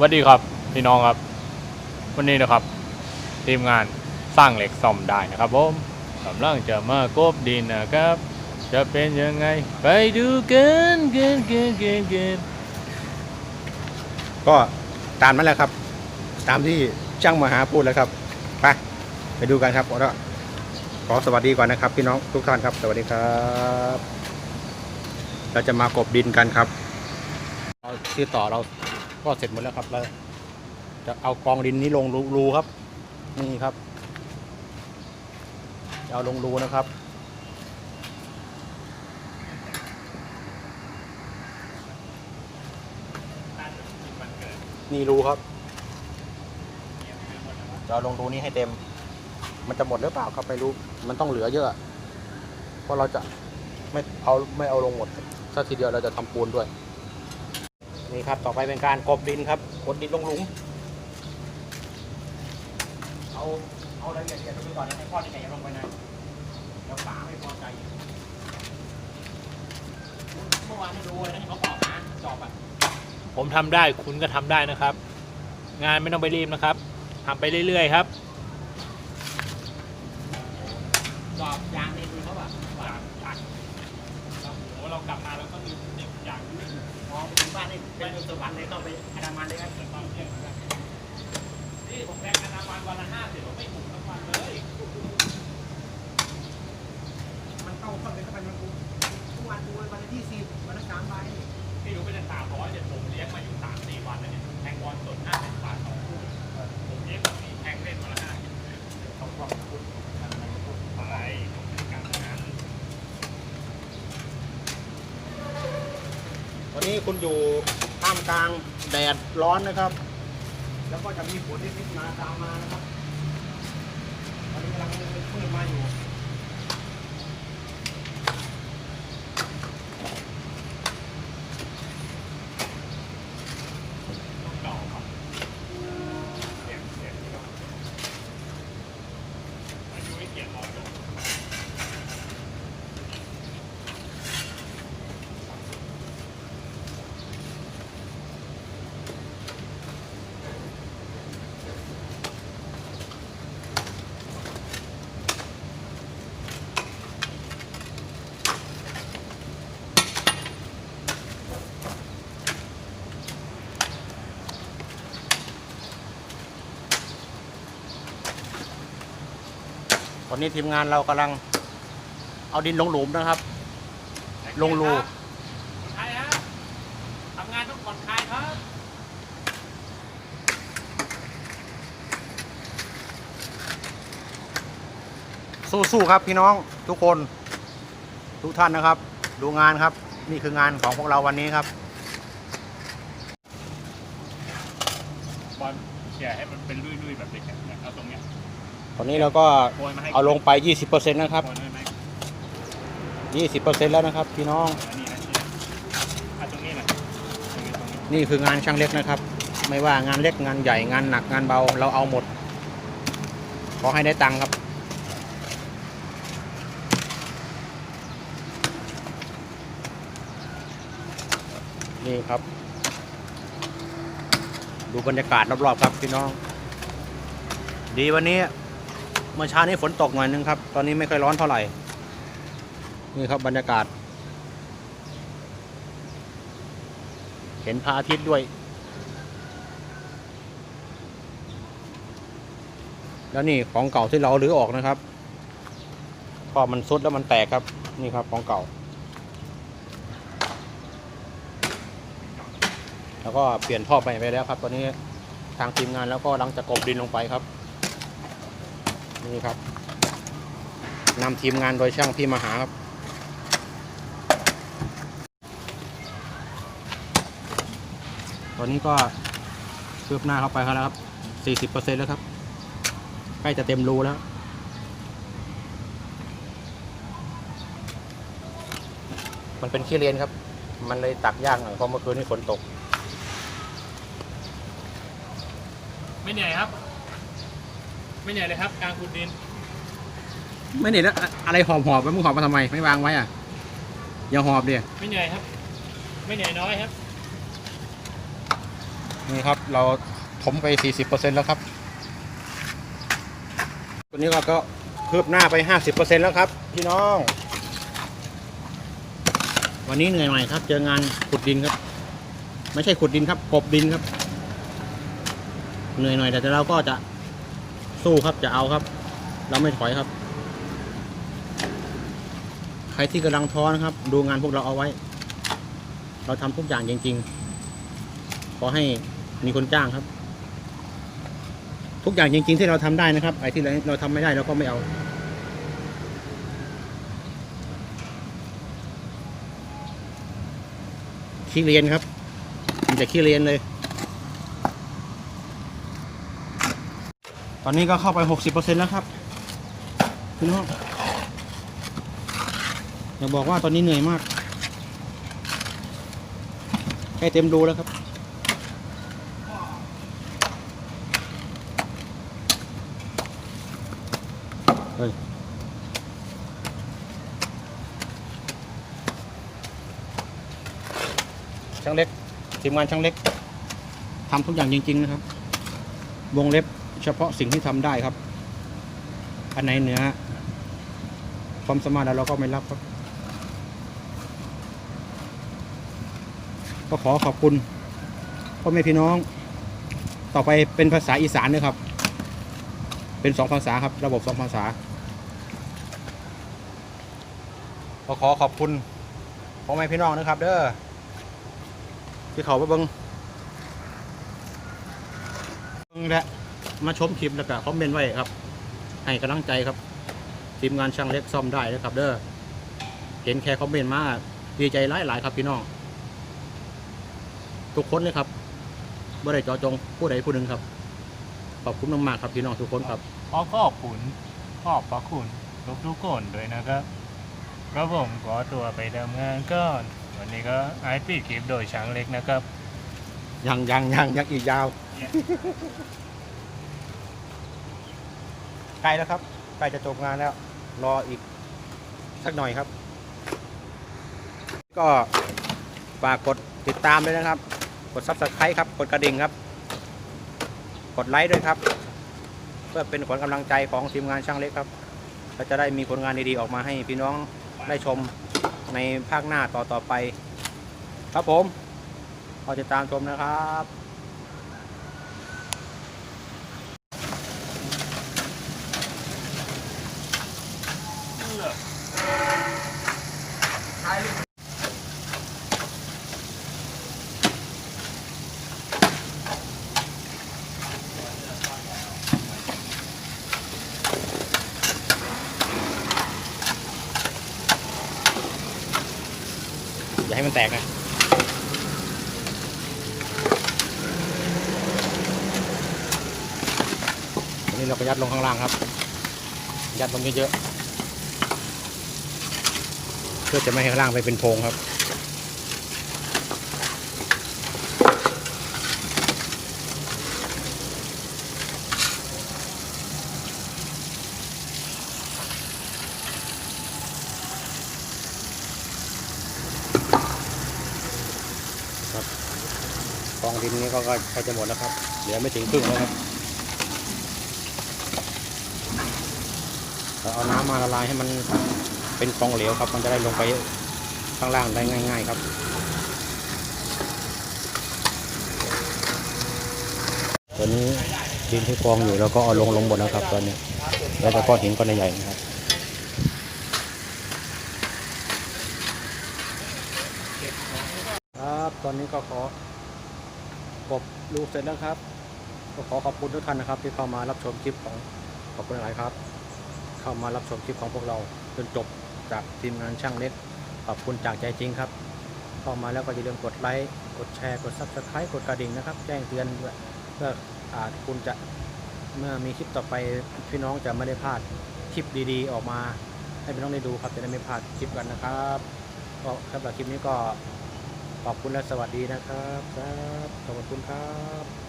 สวัสดีครับพี่น้องครับ วันนี้นะครับ ทีมงานสร้างเหล็กซ่อมได้นะครับผมกำลังจะมากบดินนะครับ จะเป็นยังไง ไปดูกันกันกันกันกันก็ตามนั้นแหละครับ ตามที่ช่างมหาพูดแล้วครับไปไปดูกันครับแล้วขอสวัสดีก่อนนะครับ พี่น้องทุกท่านครับ สวัสดีครับ เราจะมากบดินกันครับเราที่ต่อเรา ก็เสร็จหมดแล้วครับเราจะเอากองดินนี้ลงรูครับ นี่ครับเอาลงรูนะครับนี่รูครับจะเอาลงรูนี้ให้เต็ม มันจะหมดหรือเปล่าครับไม่รู้ มันต้องเหลือเยอะ เพราะเราจะไม่เอาไม่เอาลงหมดสักทีเดียวเราจะทำปูนด้วย นี่ครับต่อไปเป็นการกบดินครับกดดินลงหลุมเอาเอารายละเอียดตรงนี้ก่อนนะให้พ่อที่ไหนลงไปนะเดี๋ยวป๋าไม่พอใจเมื่อวานให้ดูเลยนะที่เขาบอกนะจอบอะผมทำได้คุณก็ทำได้นะครับ งานไม่ต้องไปรีบนะครับทำไปเรื่อยๆครับ จอบยางในมือเขาอะ อยากอยากเราโอ้เรากลับมาแล้วก็ลืมเด็กอย่างนี้ มองไปถึงบ้านนี่เป็นสวรรค์เลยต้องไปอนามันเลยครับ ตอนเที่ยงนะครับนี่ผมแรงอนามันวันละห้าสิบผมไม่ถูกทั้งวันเลย มันเข้าเข้าไปเข้าไปมันกูทุกวันดูวันละยี่สิบวันละสามใบ พี่รู้ไปจะสามร้อยเดี๋ยวผมเลี้ยงมาอยู่สามสี่วันแล้วเนี่ยแทงบอลสดห้าสิบบาทต่อคู่ผมเลี้ยงแบบนี้แทงเล่นมาละห้าสิบเขาครอบคุณไปการงาน วันนี้ คุณอยู่ท่ามกลางแดดร้อนนะครับ แล้วก็จะมีฝนนิดๆมาตามมานะครับตอนนี้กำลังมืดมาอยู่ เก่าครับเสียงเสียงที่เราอายุไม่เกียรติเราจบ ตอนนี้ทีมงานเรากำลังเอาดินลงหลุมนะครับ ลงรูผ่อนคลายครับทำงานต้องผ่อนคลายครับสู้ๆครับพี่น้องทุกคน ทุกท่านนะครับ ดูงานครับ นี่คืองานของพวกเราวันนี้ครับบอลเขี่ยให้มันเป็นลุยๆแบบเด็กๆเนี่ยเอาตรงเนี้ย ตอนนี้เราก็โปรยมาให้เอาลงไป 20%นะครับโปรยด้วยไหม20%แล้วนะครับพี่น้องอันนี้นะนี่นะอะตรงนี้นะตรงนี้ตรงนี้นี่คืองานช่างเล็กนะครับ ไม่ว่างานเล็กงานใหญ่งานหนักงานเบาเราเอาหมด ขอให้ได้ตังค์ครับนี่ครับ ดูบรรยากาศรอบๆครับพี่น้อง ดีวันนี้เมื่อเช้านี้ฝนตกหน่อยนึงครับ ตอนนี้ไม่ค่อยร้อนเท่าไหร่ นี่ครับบรรยากาศ เห็นพระอาทิตย์ด้วย แล้วนี่ของเก่าที่เรารื้อออกนะครับก็มันซุดแล้วมันแตกครับ นี่ครับของเก่า แล้วก็เปลี่ยนท่อไปไปแล้วครับ ตอนนี้ทางทีมงานแล้วก็ลังจะกบดินลงไปครับ นี่ครับนำทีมงานโดยช่างพี่มหาครับตอนนี้ก็คืบหน้าเข้าไปแล้วครับ 40%แล้วครับ ใกล้จะเต็มรูแล้ว มันเป็นขี้เลนครับ มันเลยตักยากหน่อยเพราะเมื่อคืนนี้ฝนตก ไม่เหนื่อยครับ ไม่เหนื่อยเลยครับกลางขุดดิน ไม่เห็นแล้วอะอะไรหอบหอบๆไว้มึงหอบมาทำไมไม่วางไว้อะอย่าหอบดิไม่เหนื่อยครับ ไม่เหนื่อยน้อยครับ นี่ครับ เราถมไป 40%แล้วครับตัวนี้เราก็คืบหน้าไป 50%แล้วครับ พี่น้อง วันนี้เหนื่อยหน่อยครับ เจองานขุดดินครับ ไม่ใช่ขุดดินครับกบดินครับ เหนื่อยหน่อยแต่เราก็จะ สู้ครับจะเอาครับ เราไม่ถอยครับ ใครที่กำลังท้อนะครับ ดูงานพวกเราเอาไว้ เราทำทุกอย่างจริง ๆ ขอให้มีคนจ้างครับ ทุกอย่างจริง ๆ ที่เราทำได้นะครับไอ้ที่เราทำไม่ได้เราก็ไม่เอาขี้เรียนครับมีแต่ขี้เรียนเลย ตอนนี้ก็เข้าไปหกสิบเปอร์เซ็นแล้วครับพี่น้องอย่าบอกว่าตอนนี้เหนื่อยมากใกล้เต็มดูแล้วครับเฮ้ยช่างเล็กทีมงานช่างเล็กทำทุกอย่างจริง ๆ นะครับ วงเล็บ เฉพาะสิ่งที่ทำได้ครับ อันไหนเหนือความสามารถแล้วเราก็ไม่รับครับ ก็ขอขอบคุณพ่อแม่พี่น้อง ต่อไปเป็นภาษาอีสานด้วยครับ เป็นสองภาษาครับ ระบบสองภาษาก็ขอขอบคุณพ่อแม่พี่น้องนะครับ เด้อที่เขาไปเบิงเบิ่งและ มาชมคลิปแล้วก็คอมเมนต์ไว้ครับ ให้กำลังใจครับ ทีมงานช่างเล็กซ่อมได้นะครับ เด้อเห็นแค่คอมเมนต์มาดีใจหลายหลายๆครับพี่น้อง ทุกคนเลยครับบ่ได้เจอจงผู้ใดผู้หนึ่งครับขอบคุณมากๆครับพี่น้องทุกคนครับ ขอขอบคุณขอบพระคุณทุกทุกๆคนด้วยนะครับก็ผมขอตัวไปทำงานก่อน วันนี้ก็ไอปีคลิปโดยช้างเล็กนะครับ ยังยังยังยังอีกยาว ใกล้แล้วครับใกล้จะจบงานแล้ว รออีกสักหน่อยครับ ก็ฝากกดติดตามด้วยนะครับ กด subscribe ครับ กดกระดิ่งครับ กดไลค์ด้วยครับ เพื่อเป็นขวัญกำลังใจของทีมงานช่างเล็กครับเราจะได้มีผลงานดีๆออกมาให้พี่น้องได้ชมในภาคหน้าต่อต่อๆไป ครับผมขอติดตามชมนะครับ มันแตกนะอันนี้เราก็ยัดลงข้างล่างครับ ยัดลงเยอะๆเพื่อจะไม่ให้ข้างล่างไปเป็นโพรงครับ ดินนี้ก็ใกล้จะหมดแล้วครับ เหลือไม่ถึงครึ่งแล้วครับเราเอาน้ำมาละลายให้มันเป็นฟองเหลวครับ มันจะได้ลงไปข้างล่างได้ง่าย ๆ ครับตอนนี้ดินที่กองอยู่แล้วก็เอาลงลงหมดแล้วครับตอนนี้ แล้วแต่ก้อนหินก้อนใหญ่ๆนะครับครับตอนนี้ก็ขอ กบลูกเสร็จแล้วครับก็ขอขอบคุณทุกท่านนะครับ ที่เข้ามารับชมคลิปของขอบคุณหลายครับ เข้ามารับชมคลิปของพวกเราจนจบจากทีมงานช่างเล็ก ขอบคุณจากใจจริงครับ เข้ามาแล้วก็อย่าลืมกดไลค์กดแชร์กดซับสไครต์กดกระดิ่งนะครับ แจ้งเตือนเพื่ออาจคุณจะเมื่อมีคลิปต่อไปพี่น้องจะไม่ได้พลาดคลิปดีๆ ออกมาให้พี่น้องได้ดูครับจะได้ไม่พลาดคลิปกันนะครับก็สำหรับคลิปนี้ก็ ขอบคุณและสวัสดีนะครับครับขอบคุณครับ